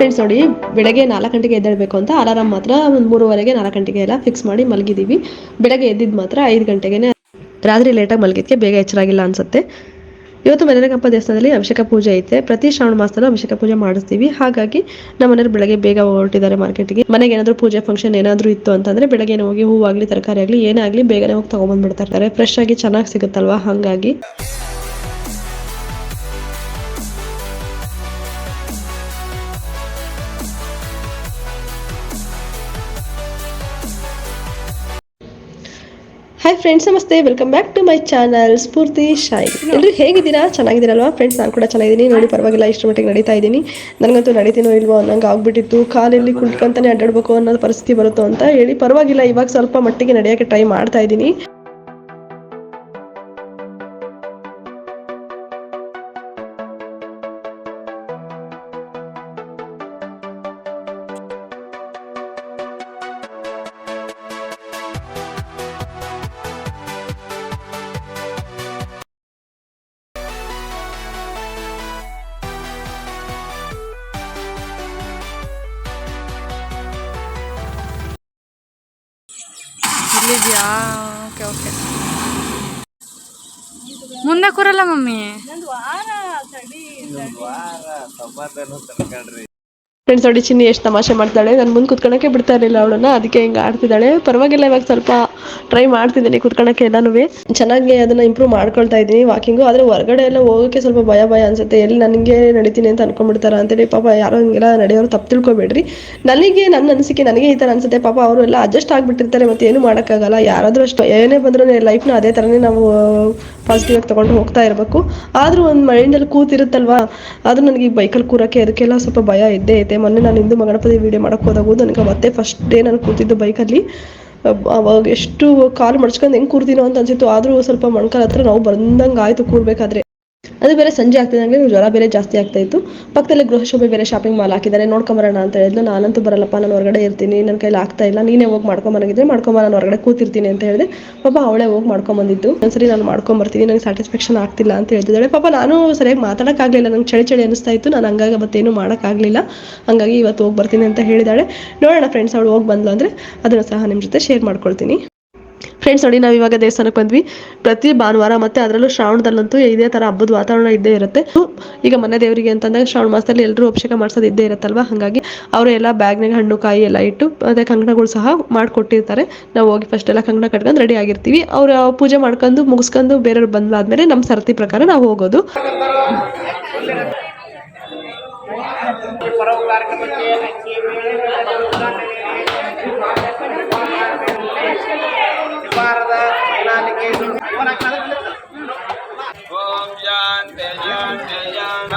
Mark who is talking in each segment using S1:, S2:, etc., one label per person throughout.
S1: Friends ನೋಡಿ, ಬೆಳಗ್ಗೆ ನಾಲ್ಕು ಗಂಟೆಗೆ ಎದ್ದೇಳಬೇಕು ಅಂತ ಅಲಾರಾಮ್ ಮಾತ್ರ ಒಂದು ಮೂರುವರೆಗೆ ನಾಲ್ಕು ಗಂಟೆಗೆ ಎಲ್ಲ ಫಿಕ್ಸ್ ಮಾಡಿ ಮಲಗಿದ್ದೀವಿ ಬೆಳಗ್ಗೆ ಎದ್ದಿದ್ದು ಮಾತ್ರ ಐದು ಗಂಟೆಗೆ ರಾತ್ರಿ ಲೇಟಾಗಿ ಮಲಗಿದ್ಕೆ ಬೇಗ ಎಚ್ಚರಾಗಿಲ್ಲ ಅನ್ಸುತ್ತೆ. ಇವತ್ತು ಮನೆಯಗಪ್ಪ ದೇವಸ್ಥಾನದಲ್ಲಿ ಅಭಿಷೇಕ ಪೂಜೆ ಐತೆ. ಪ್ರತಿ ಶ್ರಾವಣ ಮಾಸದಲ್ಲೂ ಅಭಿಷೇಕ ಪೂಜೆ ಮಾಡಿಸ್ತೀವಿ. ಹಾಗಾಗಿ ನಮ್ಮ ಬೆಳಗ್ಗೆ ಬೇಗ ಹೊರಟಿದ್ದಾರೆ ಮಾರ್ಕೆಟ್ಗೆ ಮನೆಗೆ ಏನಾದರೂ ಪೂಜೆ ಫಂಕ್ಷನ್ ಏನಾದರೂ ಇತ್ತು ಅಂತಂದ್ರೆ ಬೆಳಗ್ಗೆ ಹೋಗಿ ಹೂವಾಗಲಿ, ತರಕಾರಿ ಆಗಲಿ ಏನಾಗಲಿ ಬೇಗನೆ ಹೋಗಿ ತೊಗೊಂಡ್ಬಂದ್ಬಿಡ್ತಾ ಇರ್ತಾರೆ. ಫ್ರೆಶ್ ಆಗಿ ಚೆನ್ನಾಗಿ ಸಿಗುತ್ತಲ್ವಾ? ಹಾಗಾಗಿ. ಹಾಯ್ ಫ್ರೆಂಡ್ಸ್ ನಮಸ್ತೆ. Welcome back to my channel Spoorthi Shai ಎಲ್ಲರೂ ಹೇಗಿದ್ದೀರಾ? ಚೆನ್ನಾಗಿದ್ದೀರಲ್ವಾ? ಫ್ರೆಂಡ್ಸ್ ನಾನು ಕೂಡ ಚೆನ್ನಾಗಿದ್ದೀನಿ. ನೋಡಿ, ಪರವಾಗಿಲ್ಲ ಇಷ್ಟು ಮಟ್ಟಿಗೆ ನಡೀತಾ ಇದ್ದೀನಿ. ನನಗಂತೂ ನಡೀತೀನೋ ಇಲ್ವೋ ಅನ್ನಂಗೆ ಆಗ್ಬಿಟ್ಟಿತ್ತು. ಕಾಲಲ್ಲಿ ಕುಂತ್ಕೊಂತಾನೆ ಅಡ್ಡಾಡ್ಬೇಕು ಅನ್ನೋ ಪರಿಸ್ಥಿತಿ ಬರುತ್ತೋ ಅಂತ ಹೇಳಿ ಪರವಾಗಿಲ್ಲ, ಇವಾಗ ಸ್ವಲ್ಪ ಮಟ್ಟಿಗೆ ನಡೆಯೋಕ್ಕೆ ಟ್ರೈ ಮಾಡ್ತಾ ಇದ್ದೀನಿ.
S2: ಇಲ್ಲಿದ್ಯಾ? ಓಕೆ ಓಕೆ ಮುಂದೆ ಕೂರಲ್ಲ ಮಮ್ಮಿ.
S1: ಫ್ರೆಂಡ್ಸ್ ನೋಡಿ ಚಿನ್ನಿ ಎಷ್ಟು ತಮಾಷೆ ಮಾಡ್ತಾಳೆ. ನಾನು ಮುಂದೆ ಕುತ್ಕೊಳಕ್ಕೆ ಬಿಡ್ತಾ ಇರಲಿಲ್ಲ ಅವಳನ್ನ. ಅದಕ್ಕೆ ಹಿಂಗೆ ಆಡ್ತಿದ್ದಾಳೆ. ಪರವಾಗಿಲ್ಲ, ಇವಾಗ ಸ್ವಲ್ಪ ಟ್ರೈ ಮಾಡ್ತಿದ್ದೀನಿ ಕುತ್ಕೊಳಕ್ಕೆ ಎಲ್ಲನೂ ಚೆನ್ನಾಗಿ ಅದನ್ನು ಇಂಪ್ರೂವ್ ಮಾಡ್ಕೊಳ್ತಾ ಇದ್ದೀನಿ ವಾಕಿಂಗು ಆದರೆ ಹೊರಗಡೆ ಎಲ್ಲ ಹೋಗೋಕ್ಕೆ ಸ್ವಲ್ಪ ಭಯ ಭಯ ಅನ್ಸುತ್ತೆ. ಎಲ್ಲಿ ನನಗೆ ನಡೀತೀನಿ ಅಂತ ಅನ್ಕೊಂಡ್ಬಿಡ್ತಾರ ಅಂತೇಳಿ ಪಾಪ ಯಾರೋ ಹಿಂಗೆಲ್ಲ ನಡೆಯೋರು ತಪ್ಪು ತಿಳ್ಕೊಬೇಡ್ರಿ. ನನಗೆ ನನ್ನ ಅನಿಸಿಕೆ ನನಗೆ ಈ ಥರ ಅನ್ಸುತ್ತೆ. ಪಾಪ ಅವರು ಎಲ್ಲ ಅಡ್ಜಸ್ಟ್ ಆಗಿಬಿಟ್ಟಿರ್ತಾರೆ. ಮತ್ತೆ ಏನು ಮಾಡೋಕ್ಕಾಗಲ್ಲ. ಯಾರಾದರೂ ಅಷ್ಟು. ಏನೇ ಬಂದರೂ ಲೈಫ್ನ ಅದೇ ಥರನೇ ನಾವು ಪಾಸಿಟಿವ್ ಆಗಿ ತಗೊಂಡು ಹೋಗ್ತಾ ಇರಬೇಕು. ಆದರೂ ಒಂದು ಮೈಂಡಲ್ಲಿ ಕೂತಿರುತ್ತಲ್ವಾ? ಅದು ನನಗೆ ಈ ಬೈಕಲ್ಲಿ ಕೂರಕ್ಕೆ ಅದಕ್ಕೆಲ್ಲ ಸ್ವಲ್ಪ ಭಯ ಇದ್ದೇ ಐತೆ. ಮೊನ್ನೆ ನಾನು ಹಿಂದೂ ಗಣಪತಿ ವಿಡಿಯೋ ಮಾಡಕ್ಕೆ ಹೋದಾಗೂ ನನಗೆ ಮತ್ತೆ ಫಸ್ಟ್ ಡೇ ನಾನು ಕೂತಿದ್ದು ಬೈಕಲ್ಲಿ ಅವಾಗ ಎಷ್ಟು ಕಾಲು ಮಡ್ಚ್ಕೊಂಡು ಹೆಂಗೆ ಕೂರ್ತೀನೋ ಅಂತ ಅನ್ಸಿತ್ತು. ಆದರೂ ಸ್ವಲ್ಪ ಮೊಣಕಾಲ ಹತ್ರ ನಾವು ಬಂದಂಗೆ ಆಯಿತು ಕೂರ್ಬೇಕಾದ್ರೆ. ಅದು ಬೇರೆ ಸಂಜೆ ಆಗ್ತಿದ್ದಂಗೆ ಜ್ವರ ಬೇರೆ ಜಾಸ್ತಿ ಆಗ್ತಾ ಇತ್ತು. ಪಕ್ಕದಲ್ಲಿ ಗೃಹ ಶೋಭೆ ಬೇರೆ ಶಾಪಿಂಗ್ ಮಾಲ್ ಹಾಕಿದ್ದಾರೆ. ನೋಡ್ಕೊಂಬರೋಣ ಅಂತ ಹೇಳಿದ್ಲು. ನಾನಂತೂ ಬರಲ್ಲಪ್ಪ, ನಾನು ಹೊರಗಡೆ ಇರ್ತೀನಿ. ನನ್ನ ಕೈಲಿ ಆಗ್ತಾ ಇಲ್ಲ. ನೀನೇ ಹೋಗಿ ಮಾಡ್ಕೊಂಬರಂಗಿದ್ರೆ ಮಾಡ್ಕೊಂಬ ನಾನು ಹೊರಗಡೆ ಕೂತಿರ್ತೀನಿ ಅಂತ ಹೇಳಿದೆ. ಪಾಪ ಅವಳೇ ಹೋಗಿ ಮಾಡ್ಕೊಂಬಂದಿದ್ದು ಒಂದ್ಸರಿ ನಾನು ಮಾಡ್ಕೊಂಬರ್ತೀನಿ ನನಗೆ ಸ್ಯಾಟಿಸ್ಫ್ಯಾಕ್ಷನ್ ಆಗ್ತಿಲ್ಲ ಅಂತ ಹೇಳ್ತಿದ್ದಾಳೆ. ಪಾಪ ನಾನು ಸರಿಯಾಗಿ ಮಾತಾಡೋಕ್ಕಾಗಲಿಲ್ಲ. ನಂಗೆ ಚಳಿ ಚಳಿ ಅನಿಸ್ತಾ ಇತ್ತು. ನಾನು ಹಂಗಾಗಿ ಮತ್ತೇನು ಮಾಡೋಕ್ಕಾಗಲಿಲ್ಲ. ಹಂಗಾಗಿ ಇವತ್ತು ಹೋಗಿ ಬರ್ತೀನಿ ಅಂತ ಹೇಳಿದಾಳೆ ನೋಡೋಣ ಫ್ರೆಂಡ್ಸ್ ಅವಳು ಹೋಗಿ ಬಂದ್ಲು ಅಂದರೆ ಅದನ್ನು ಸಹ ನಿಮ್ಮ ಜೊತೆ ಶೇರ್ ಮಾಡ್ಕೊಳ್ತೀನಿ. ಫ್ರೆಂಡ್ಸ್ ನೋಡಿ, ನಾವು ಇವಾಗ ದೇವಸ್ಥಾನಕ್ಕೆ ಬಂದ್ವಿ. ಪ್ರತಿ ಭಾನುವಾರ ಮತ್ತೆ ಅದರಲ್ಲೂ ಶ್ರಾವಣದಲ್ಲಂತೂ ಇದೇ ತರ ಹಬ್ಬದ ವಾತಾವರಣ ಇದ್ದೇ ಇರುತ್ತೆ. ಈಗ ಮನೆ ದೇವರಿಗೆ ಅಂತಂದಾಗ ಶ್ರಾವಣ ಮಾಸದಲ್ಲಿ ಎಲ್ಲರೂ ಅಭಿಷೇಕ ಮಾಡಿಸೋದು ಇದ್ದೇ ಇರುತ್ತಲ್ವಾ? ಹಾಗಾಗಿ ಅವರು ಎಲ್ಲ ಬ್ಯಾಗ್ನಾಗ ಹಣ್ಣು, ಕಾಯಿ ಎಲ್ಲ ಇಟ್ಟು ಅದೇ ಕಂಕಣಗಳು ಸಹ ಮಾಡಿಕೊಟ್ಟಿರ್ತಾರೆ. ನಾವು ಹೋಗಿ ಫಸ್ಟ್ ಎಲ್ಲ ಕಂಕಣ ಕಟ್ಕೊಂಡು ರೆಡಿ ಆಗಿರ್ತೀವಿ. ಅವ್ರು ಪೂಜೆ ಮಾಡ್ಕೊಂಡು ಮುಗಿಸ್ಕೊಂಡು ಬೇರೆಯವ್ರು ಬಂದಾದ್ಮೇಲೆ ನಮ್ಮ ಸರತಿ ಪ್ರಕಾರ ನಾವು ಹೋಗೋದು.
S3: ಓಂ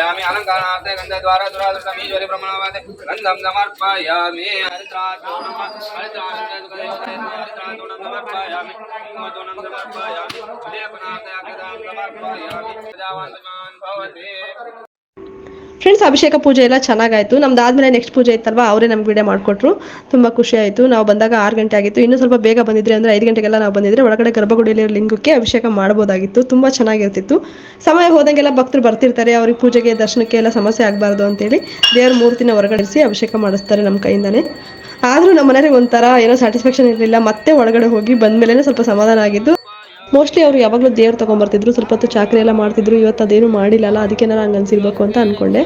S3: यामि अलङ्कारार्थे गन्धद्वारा दुरादृतमीश्वरि प्रमाणवादे गन्धं समर्पयामि हरिद्रातूर्णम् हरिद्रातूर्णं समर्पयामि कुङ्कुमतूर्णं समर्पयामि लेपनाथे अक्षतां समर्पयामि प्रजावान् श्रीमान् भवति
S1: ಫ್ರೆಂಡ್ಸ್ ಅಭಿಷೇಕ ಪೂಜೆ ಎಲ್ಲ ಚೆನ್ನಾಗಾಯ್ತು. ನಮ್ದಾದ್ಮೇಲೆ ನೆಕ್ಸ್ಟ್ ಪೂಜೆ ಇತ್ತಲ್ವಾ, ಅವರೇ ನಮ್ಗೆ ವಿಡಿಯೋ ಮಾಡಿಕೊಟ್ರು. ತುಂಬ ಖುಷಿ ಆಯಿತು. ನಾವು ಬಂದಾಗ ಆರು ಗಂಟೆ ಆಗಿತ್ತು. ಇನ್ನೂ ಸ್ವಲ್ಪ ಬೇಗ ಬಂದಿದ್ರೆ ಅಂದರೆ ಐದು ಗಂಟೆಗೆಲ್ಲ ನಾವು ಬಂದಿದ್ರೆ ಒಳಗಡೆ ಗರ್ಭಗುಡಿಯಲ್ಲಿ ಲಿಂಗಕ್ಕೆ ಅಭಿಷೇಕ ಮಾಡ್ಬೋದಾಗಿತ್ತು ತುಂಬ ಚೆನ್ನಾಗಿರ್ತಿತ್ತು. ಸಮಯ ಹೋದಂಗೆಲ್ಲ ಭಕ್ತರು ಬರ್ತಿರ್ತಾರೆ. ಅವ್ರಿಗೆ ಪೂಜೆಗೆ, ದರ್ಶನಕ್ಕೆ ಎಲ್ಲ ಸಮಸ್ಯೆ ಆಗಬಾರ್ದು ಅಂತೇಳಿ ದೇವ್ರ ಮೂರ್ತಿನ ಹೊರಗಡೆಸಿ ಅಭಿಷೇಕ ಮಾಡಿಸ್ತಾರೆ ನಮ್ಮ ಕೈಯಿಂದಾನೆ. ಆದರೂ ನಮ್ಮ ಮನೆಯವ್ರಿಗೆ ಒಂಥರ ಏನೋ ಸ್ಯಾಟಿಸ್ಫ್ಯಾಕ್ಷನ್ ಇರಲಿಲ್ಲ. ಮತ್ತೆ ಒಳಗಡೆ ಹೋಗಿ ಬಂದಮೇಲೆ ಸ್ವಲ್ಪ ಸಮಾಧಾನ ಆಗಿದ್ದು. ಮೋಸ್ಟ್ಲಿ ಅವ್ರು ಯಾವಾಗಲೂ ದೇವ್ರು ತೊಗೊಂಬರ್ತಿದ್ರು, ಸ್ವಲ್ಪ ಹೊತ್ತು ಚಾಕ್ರಿ ಎಲ್ಲ ಮಾಡ್ತಿದ್ರು, ಇವತ್ತು ಅದೇನು ಮಾಡಿಲ್ಲಲ್ಲ, ಅದಕ್ಕೆ ನಾನು ಹಂಗೆ ಅನ್ಸಿರ್ಬೇಕು ಅಂತ ಅನ್ಕೊಂಡೆ.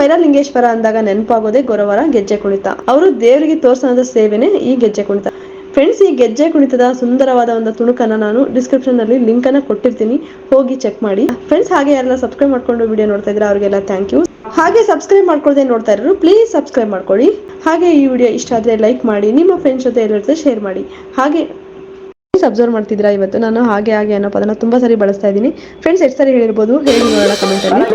S1: ಮೈರಾಲಿಂಗೇಶ್ವರ ಅಂದಾಗ ನೆನಪಾಗೋದೇ ಗೊರವರ ಗೆಜ್ಜೆ ಕುಣಿತ. ಅವರು ದೇವರಿಗೆ ತೋರಿಸೋದ ಸೇವೆನೇ ಈ ಗೆಜ್ಜೆ ಕುಣಿತ. ಫ್ರೆಂಡ್ಸ್ ಈ ಗೆಜ್ಜೆ ಕುಣಿತದ ಸುಂದರವಾದ ಒಂದು ತುಣುಕನ್ನ ನಾನು ಡಿಸ್ಕ್ರಿಪ್ಷನ್ನಲ್ಲಿ ಲಿಂಕ್ ಅನ್ನ ಕೊಟ್ಟಿರ್ತೀನಿ. ಹೋಗಿ ಚೆಕ್ ಮಾಡಿ. ಫ್ರೆಂಡ್ಸ್ ಹಾಗೆ ಯಾರೆಲ್ಲ ಸಬ್ಸ್ಕ್ರೈಬ್ ಮಾಡ್ಕೊಂಡು ವಿಡಿಯೋ ನೋಡ್ತಾ ಇದ್ರೆ ಅವ್ರಿಗೆಲ್ಲ ಥ್ಯಾಂಕ್ ಯು ಹಾಗೆ ಸಬ್ಸ್ಕ್ರೈಬ್ ಮಾಡ್ಕೊಳ್ಳದೆ ನೋಡ್ತಾ ಇರೋರು ಪ್ಲೀಸ್ ಸಬ್ಸ್ಕ್ರೈಬ್ ಮಾಡ್ಕೊಳ್ಳಿ. ಹಾಗೆ ಈ ವಿಡಿಯೋ ಇಷ್ಟ ಆದ್ರೆ ಲೈಕ್ ಮಾಡಿ, ನಿಮ್ಮ ಫ್ರೆಂಡ್ಸ್ ಜೊತೆ ಎಲ್ಲರ ಶೇರ್ ಮಾಡಿ. ಹಾಗೆ ಅಬ್ಸರ್ವ್ ಮಾಡ್ತಿದ್ರಾ ಇವತ್ತು? ನಾನು ಹಾಗೆ ಹಾಗೆ ಅನ್ನೋ ಪದನ ತುಂಬಾ ಸರಿ ಬಳಸ್ತಾ ಇದ್ದೀನಿ. ಫ್ರೆಂಡ್ಸ್ ಎಷ್ಟು ಸರಿ ಹೇಳಿರ್ಬೋದು? ಹೇಳಿ ನೋಡೋಣ ಕಮೆಂಟ್ ಅಲ್ಲಿ.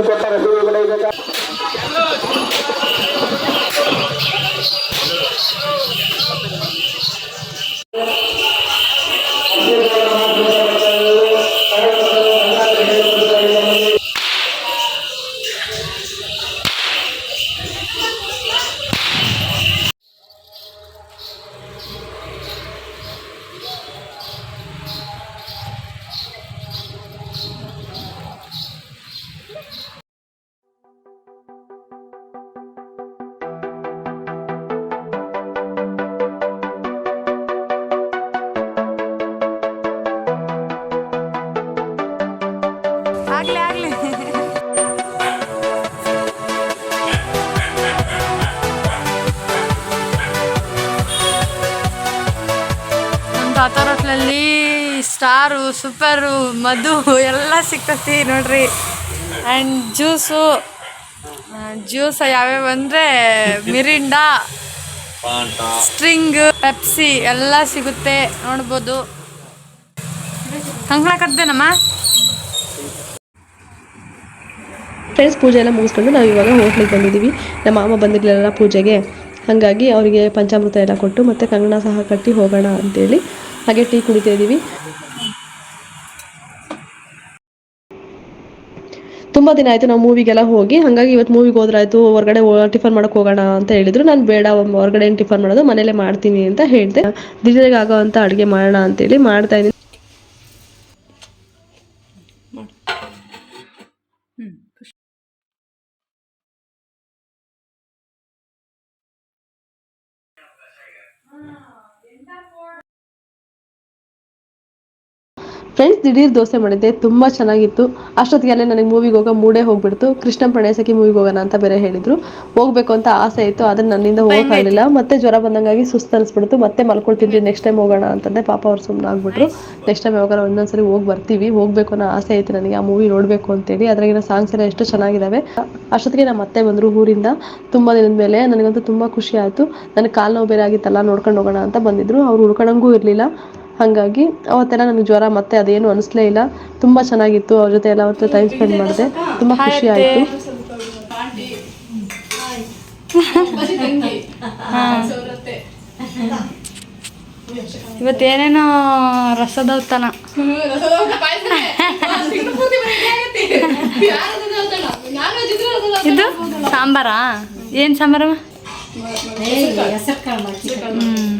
S2: ಸ್ಟಾರು ಸೂಪರು, ಮಧು ಎಲ್ಲ ಸಿಗ್ತತಿ ನೋಡ್ರಿ. ಆ್ಯಂಡ್ ಜ್ಯೂಸು ಜ್ಯೂಸ್ ಯಾವ್ಯಾವ ಅಂದರೆ ಮಿರಿಂಡಾ, ಸ್ಟ್ರಿಂಗ್, ಪೆಪ್ಸಿ ಎಲ್ಲ ಸಿಗುತ್ತೆ ನೋಡ್ಬೋದು. ಕಂಕಣ ಕಟ್ದೇನಮ್ಮ?
S1: ಫ್ರೆಂಡ್ಸ್ ಪೂಜೆ ಎಲ್ಲ ಮುಗಿಸ್ಕೊಂಡು ನಾವು ಇವಾಗ ಹೋಟ್ಲಿಗೆ ಬಂದಿದ್ದೀವಿ. ನಮ್ಮ ಮಾಮ ಬಂದಿರಲಿಲ್ಲ ಪೂಜೆಗೆ. ಹಾಗಾಗಿ ಅವರಿಗೆ ಪಂಚಾಮೃತ ಎಲ್ಲ ಕೊಟ್ಟು ಮತ್ತೆ ಕಂಗಣ ಸಹ ಕಟ್ಟಿ ಹೋಗೋಣ ಅಂತೇಳಿ ಹಾಗೆ ಟೀ ಕುಡಿತಾ ಇದ್ದೀವಿ. ತುಂಬ ದಿನ ಆಯಿತು ನಾವು ಮೂವಿಗೆಲ್ಲ ಹೋಗಿ, ಹಾಗಾಗಿ ಇವತ್ತು ಮೂವಿಗೆ ಹೋದ್ರಾಯ್ತು, ಹೊರಗಡೆ ಟಿಫನ್ ಮಾಡಕ್ಕೆ ಹೋಗೋಣ ಅಂತ ಹೇಳಿದ್ರು. ನಾನು ಬೇಡ, ಹೊರಗಡೆ ಏನು ಟಿಫನ್ ಮಾಡೋದು, ಮನೇಲೆ ಮಾಡ್ತೀನಿ ಅಂತ ಹೇಳಿದೆ. ಆಗೋ ಅಂತ ಅಡುಗೆ ಮಾಡೋಣ ಅಂತೇಳಿ ಮಾಡ್ತಾ ಇದ್ದೀನಿ. ಫ್ರೆಂಡ್ಸ್ ದಿಢೀರ್ ದೋಸೆ ಮಾಡಿದ್ದೆ ತುಂಬ ಚೆನ್ನಾಗಿತ್ತು. ಅಷ್ಟೊತ್ತಿಗೆ ಅಲ್ಲೇ ನನಗೆ ಮೂವಿಗೆ ಹೋಗೋ ಮೂಡೇ ಹೋಗ್ಬಿಡ್ತು. ಕೃಷ್ಣ ಪ್ರಣಯಸಕ್ಕೆ ಮೂವಿಗೆ ಹೋಗೋಣ ಅಂತ ಬೇರೆ ಹೇಳಿದ್ರು. ಹೋಗ್ಬೇಕು ಅಂತ ಆಸೆ ಇತ್ತು ಆದರೆ ನನ್ನಿಂದ ಹೋಗೋಕ್ಕಾಗಲಿಲ್ಲ ಮತ್ತೆ ಜ್ವರ ಬಂದಂಗಾಗಿ ಸುಸ್ತು ಅನಿಸ್ಬಿಡ್ತು. ಮತ್ತೆ ಮಲ್ಕೊಳ್ತಿದ್ವಿ ನೆಕ್ಸ್ಟ್ ಟೈಮ್ ಹೋಗೋಣ ಅಂತಂದೆ. ಪಾಪ ಅವ್ರು ಸುಮ್ಮನೆ ಆಗ್ಬಿಟ್ರು. ನೆಕ್ಸ್ಟ್ ಟೈಮ್ ಯಾವಾಗ ಒಂದೊಂದ್ಸರಿ ಹೋಗಿ ಬರ್ತೀವಿ. ಹೋಗ್ಬೇಕು ಅನ್ನೋ ಆಸೆ ಐತೆ ನನಗೆ. ಆ ಮೂವಿ ನೋಡಬೇಕು ಅಂತೇಳಿ. ಅದ್ರಾಗಿನ ಸಾಂಗ್ಸ್ ಎಲ್ಲ ಎಷ್ಟು ಚೆನ್ನಾಗಿದ್ದಾವೆ ಅಷ್ಟೊತ್ತಿಗೆ ನಮ್ಮ ಮತ್ತೆ ಬಂದರು ಊರಿಂದ. ತುಂಬ ದಿನದ ಮೇಲೆ ನನಗಂತೂ ತುಂಬ ಖುಷಿ ಆಯಿತು. ನನಗೆ ಕಾಲು ನೋವು ಬೇರೆ ಆಗಿತ್ತಲ್ಲ ನೋಡ್ಕೊಂಡು ಹೋಗೋಣ ಅಂತ ಬಂದಿದ್ರು. ಅವ್ರು ಹುಡ್ಕೊಳಂಗೂ ಇರಲಿಲ್ಲ. ಹಾಗಾಗಿ ಅವತ್ತೆಲ್ಲ ನನಗೆ ಜ್ವರ ಮತ್ತೆ ಅದೇನು ಅನಿಸ್ಲೇ ಇಲ್ಲ. ತುಂಬ ಚೆನ್ನಾಗಿತ್ತು. ಅವ್ರ ಜೊತೆ ಎಲ್ಲ ಅವತ್ತು ಟೈಮ್ ಸ್ಪೆಂಡ್ ಮಾಡಿದೆ. ತುಂಬ ಖುಷಿ ಆಯಿತು.
S2: ಇವತ್ತೇನೇನೋ ರಸದೌತನ ಇದು ಸಾಂಬಾರಾ? ಏನು ಸಾಂಬಾರಮ್ಮ ಹ್ಮ್.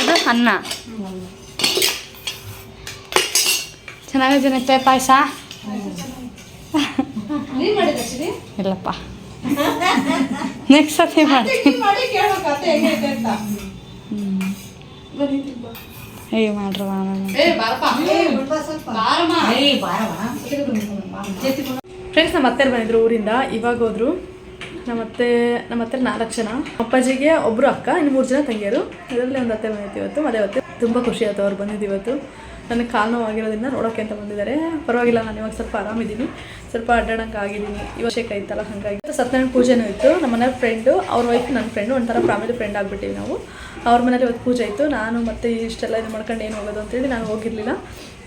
S2: ಅದು ಅನ್ನ. ಚೆನ್ನಾಗಿದೆ ಪಾಯಸ? ಇಲ್ಲಪ್ಪ. ನೆಕ್ಸ್ಟ್ ಸತಿ ಮಾಡ್ತೀನಿ ಏ ಮಾಡ್ರವ
S4: ಫ್ರೆಂಡ್ಸ್ ನಮ್ಮ ಅತ್ತೆರು ಬಂದಿದ್ರು ಊರಿಂದ. ಇವಾಗ ಹೋದ್ರು. ನಮ್ಮ ಅತ್ತೆ ನಮ್ಮ ಅತ್ತೆ ನಾಲ್ಕು ಜನ. ಅಪ್ಪಾಜಿಗೆ ಒಬ್ರು ಅಕ್ಕ ಇನ್ನು ಮೂರು ಜನ ತಂಗಿಯರು. ಅದರಲ್ಲಿ ಒಂದು ಅತ್ತೆ ಬಂದಿತ್ತು ಇವತ್ತು ಮದುವೆ ಅವತ್ತು ತುಂಬ ಖುಷಿ ಆಯ್ತು ಅವ್ರು ಬಂದಿದ್ದು ಇವತ್ತು. ನನಗೆ ಕಾಲು ನೋವು ಆಗಿರೋದ್ರಿಂದ ನೋಡೋಕ್ಕೆ ಅಂತ ಬಂದಿದ್ದಾರೆ. ಪರವಾಗಿಲ್ಲ, ನಾನು ಇವಾಗ ಸ್ವಲ್ಪ ಆರಾಮಿದ್ದೀನಿ. ಸ್ವಲ್ಪ ಅಡ್ಡಾಡಂಗೆ ಆಗಿದ್ದೀನಿ. ಕೈ ಆಯ್ತಲ್ಲ ಹಾಗಾಗಿ. ಸತ್ಯನಾರಾಯಣ ಪೂಜೆನೂ ಇತ್ತು. ನಮ್ಮ ಮನೆ ಫ್ರೆಂಡು ಅವ್ರ ವೈಫ್ ನನ್ನ ಫ್ರೆಂಡು ಒಂಥರ ಫ್ಯಾಮಿಲಿ ಫ್ರೆಂಡ್ ಆಗಿಬಿಟ್ಟಿವಿ ನಾವು. ಅವ್ರ ಮನೇಲಿ ಇವತ್ತು ಪೂಜೆ ಇತ್ತು. ನಾನು ಮತ್ತೆ ಇಷ್ಟೆಲ್ಲ ಇದು ಮಾಡ್ಕೊಂಡು ಏನು ಹೋಗೋದು ಅಂತೇಳಿ ನಾನು ಹೋಗಿರಲಿಲ್ಲ.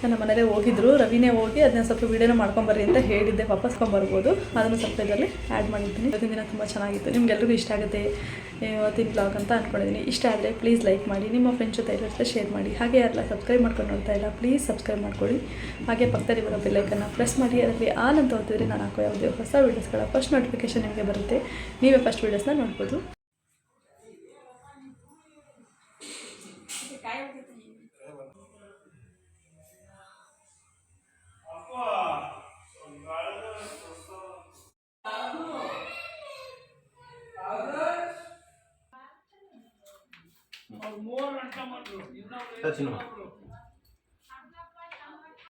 S4: ನನ್ನ ಮನೇಲೆ ಹೋಗಿದ್ರು. ರವಿನೇ ಹೋಗಿ ಅದನ್ನ ಸ್ವಲ್ಪ ವೀಡಿಯೋನ ಮಾಡ್ಕೊಂಬರ್ರಿ ಅಂತ ಹೇಳಿದ್ದೆ. ವಾಪಸ್ ಕೊಂಬರ್ಬೋದು ಅದನ್ನು ಸ್ವಲ್ಪ ಇದರಲ್ಲಿ ಆ್ಯಡ್ ಮಾಡಿದ್ದೀನಿ ಇವತ್ತಿನ ದಿನ ತುಂಬ ಚೆನ್ನಾಗಿತ್ತು. ನಿಮ್ಗೆಲ್ರಿಗೂ ಇಷ್ಟ ಆಗುತ್ತೆ. ಇವತ್ತಿನ ಬ್ಲಾಗ್ ಅಂತ ಅಂದ್ಕೊಂಡಿದ್ದೀನಿ ಇಷ್ಟ ಆದರೆ ಪ್ಲೀಸ್ ಲೈಕ್ ಮಾಡಿ, ನಿಮ್ಮ ಫ್ರೆಂಡ್ಸ್ ಜೊತೆ ಜೊತೆ ಶೇರ್ ಮಾಡಿ. ಹಾಗೆ ಯಾರೆಲ್ಲ ಸಬ್ಸ್ಕ್ರೈಬ್ ಮಾಡ್ಕೊಂಡು ನೋಡ್ತಾ ಇಲ್ಲ ಪ್ಲೀಸ್ ಸಬ್ಸ್ಕ್ರೈಬ್ ಮಾಡ್ಕೊಳ್ಳಿ. ಹಾಗೆ ಪಕ್ಕದಲ್ಲಿ ಬರೋ ಬೆಲ್ಲೈಕನ್ನು ಪ್ರೆಸ್ ಮಾಡಿ. ಅದರಲ್ಲಿ ಆಲ್ ಅಂತ ಓದಿದ್ರೆ ನಾನು ಹಾಕೋ ಯಾವುದೇ ಹೊಸ ವೀಡಿಯೋಸ್ಗಳ ಫಸ್ಟ್ ನೋಟಿಫಿಕೇಷನ್ ನಿಮಗೆ ಬರುತ್ತೆ. ನೀವೇ ಫಸ್ಟ್ ವೀಡಿಯೋಸ್ನ ನೋಡ್ಬೋದು.
S3: ಸಚಿನ್